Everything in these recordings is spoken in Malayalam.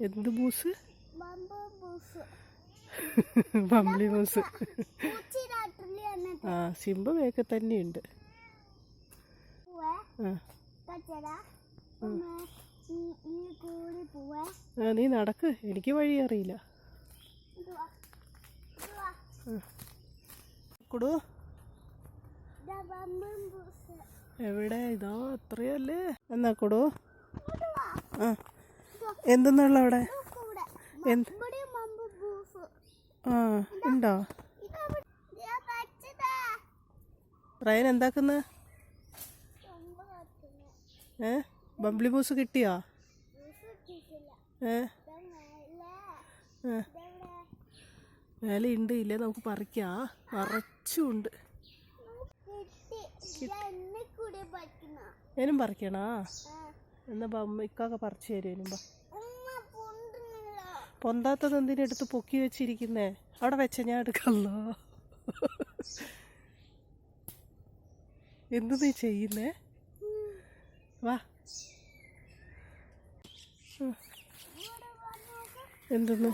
എന്ത് ബൂസ് ബംബ്ലി ബൂസ് ആ ആ സിംബയൊക്കെ തന്നെയുണ്ട്. ആ. നീ നടക്ക്. എനിക്ക് വഴി അറിയില്ല. കൊടു. എവിടെ? ഇതോ അത്രയല്ലേ. എന്നാ കൊടു. ആ. എന്തെന്നുള്ള അവിടെ? ആ ഉണ്ടോ? റയൻ എന്താക്കുന്ന? ഏ? ബംബ്ലി ബൂസ് കിട്ടിയോ? ഏ? ഉണ്ട് ഇല്ലേ? നമുക്ക് പറിക്കാ. നിറച്ചുണ്ട്. പറ്റുന്ന ഞാനും പറിക്കണോ? എന്നാ ഇക്കൊക്കെ പറിച്ചു തരും പൊണ്ടുന്നില്ല പൊന്താത്തത് എന്തിനെടുത്ത് പൊക്കി വെച്ചിരിക്കുന്നേ? അവിടെ വെച്ച ഞാൻ എടുക്കല്ലോ എന്ത് നീ ചെയ്യുന്നേ? വാ. എന്തെന്ന്?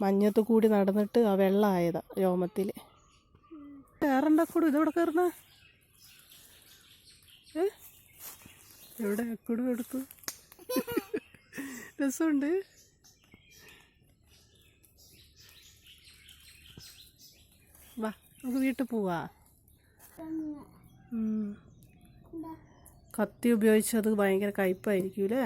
മഞ്ഞത്ത് കൂടി നടന്നിട്ട് ആ വെള്ളമായതാ രോമത്തിൽ കയറണ്ടക്കൂടും ഇതെവിടെ കയറുന്ന? എവിടെ? കൂടെ എടുത്തു. രസമുണ്ട്. വാ നമുക്ക് വീട്ടിൽ പോവാ. കത്തി ഉപയോഗിച്ചത് ഭയങ്കര കയ്പായിരിക്കൂലേ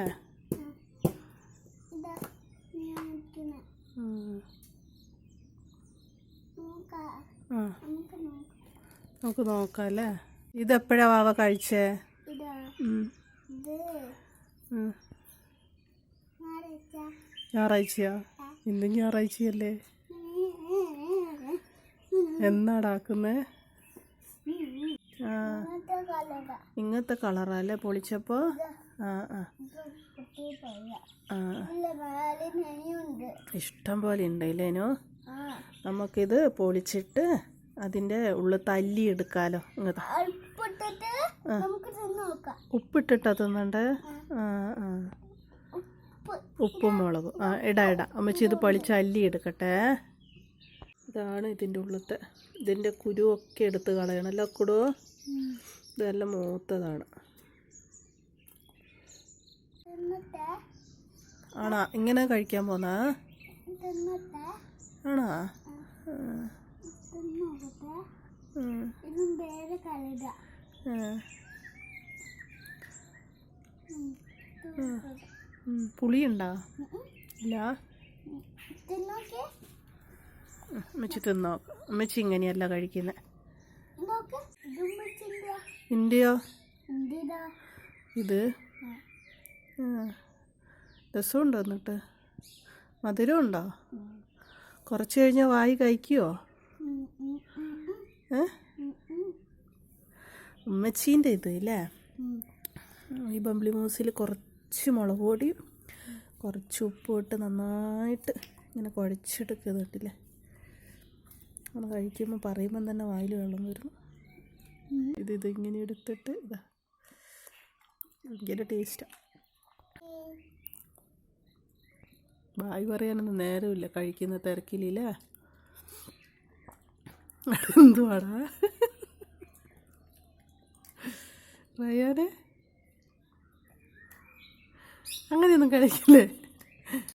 നമുക്ക് നോക്കാം അല്ലേ? ഇതെപ്പോഴാ വാവ കഴിച്ചേ? ഞായറാഴ്ചയോ? ഇന്ന് ഞായറാഴ്ചയല്ലേ? എന്നാടാക്കുന്നേ ആ. ഇങ്ങനത്തെ കളറ. അല്ലേ കളറല്ലേ പൊളിച്ചപ്പോ ആ ആ. ഇഷ്ടം പോലെ ഉണ്ടല്ലേനോ നമുക്കിത് പൊളിച്ചിട്ട് അതിന്റെ ഉള്ളിൽ തല്ലി എടുക്കാലോ. ഉപ്പിട്ടിട്ട് അതൊന്നുണ്ട് ഉപ്പിട്ടിട്ടാ തിന്നണ്ടേ? ഉപ്പ്. മുളകും. ആ ഇടാ ഇടാ. അമ്മച്ചി ഇത് പളിച്ച് അല്ലി എടുക്കട്ടെ. ഇതാണ് ഇതിന്റെ ഉള്ളത്തെ. ഇതിന്റെ കുരുവൊക്കെ എടുത്ത് കളയണല്ലോ കുടു ഇതെല്ലാം മൂത്തതാണ്. ആണോ ഇങ്ങനെ കഴിക്കാൻ പോന്നാ? ആണോ? പുളിയുണ്ടോ? ഇല്ല. അമ്മച്ചി തിന്നോക്ക അമ്മച്ചി ഇങ്ങനെയല്ല കഴിക്കുന്നത് ഇന്ത്യയോ ഇത്. രസമുണ്ടോ എന്നിട്ട്? മധുരം ഉണ്ടോ കുറച്ച് കഴിഞ്ഞാൽ വായി കഴിക്കുമോ ഉമ്മച്ചീന്റെ ഇത് അല്ലേ ഈ ബംബ്ലി മൂസിൽ കുറച്ച് മുളക് പൊടി കുറച്ച് ഉപ്പ് ഇട്ട് നന്നായിട്ട് ഇങ്ങനെ കുഴച്ചെടുക്കുന്നുണ്ടല്ലേ അത് കഴിക്കുമ്പോൾ പറയുമ്പം തന്നെ വായിൽ വെള്ളം വരുന്നു. ഇത് ഇതിങ്ങനെ എടുത്തിട്ട് ഇതാ. ഭയങ്കര ടേസ്റ്റാണ് വായി പറയാനൊന്നും നേരമില്ല കഴിക്കുന്ന തിരക്കിലില്ലേ? എന്തുവാടാ? റയാനെ? അങ്ങനെയൊന്നും കഴിക്കില്ലേ?